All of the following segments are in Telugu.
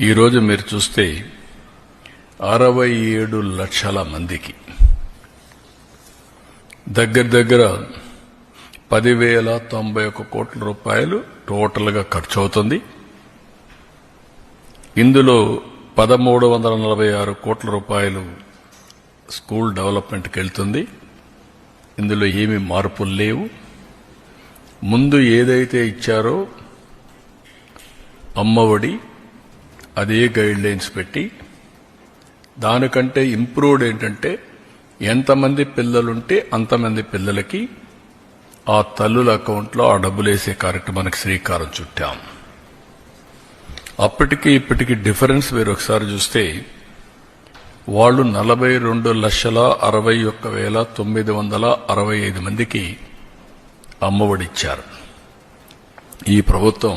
ఈరోజు మీరు చూస్తే అరవై ఏడు లక్షల మందికి. దగ్గర దగ్గర పదివేల తొంభై ఒక కోట్ల రూపాయలు టోటల్గా ఖర్చు అవుతుంది ఇందులో పదమూడు వందల నలభై ఆరు కోట్ల రూపాయలు స్కూల్ డెవలప్మెంట్కి వెళ్తుంది. ఇందులో ఏమీ మార్పులు లేవు. ముందు ఏదైతే ఇచ్చారో అమ్మఒడి అదే గైడ్ లైన్స్ పెట్టి దానికంటే ఇంప్రూవ్డ్ ఏంటంటే ఎంతమంది పిల్లలుంటే అంతమంది పిల్లలకి ఆ తల్లుల అకౌంట్లో ఆ డబ్బులు వేసే కార్యక్రమానికి శ్రీకారం చుట్టాం. అప్పటికి ఇప్పటికి డిఫరెన్స్ మీరు ఒకసారి చూస్తే వాళ్ళు నలభై రెండు లక్షల అరవై ఒక్క వేల తొమ్మిది వందల అరవై ఐదు మందికి అమ్మఒడిచ్చారు ఈ ప్రభుత్వం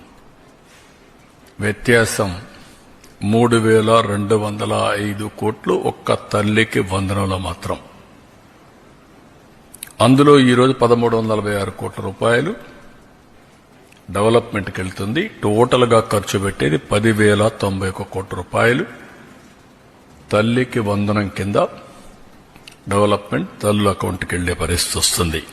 వ్యత్యాసం. మూడు వేల రెండు వందల ఐదు కోట్లు ఒక్క తల్లికి వందనంలో మాత్రం. అందులో ఈరోజు పదమూడు వందల నలభై ఆరు కోట్ల రూపాయలు డెవలప్మెంట్కి వెళ్తుంది. టోటల్గా ఖర్చు పెట్టేది పదివేల తొంభై ఒక కోట్ల రూపాయలు. తల్లికి వందనం కింద డెవలప్మెంట్ తల్లు అకౌంట్కి వెళ్ళే పరిస్థితి వస్తుంది.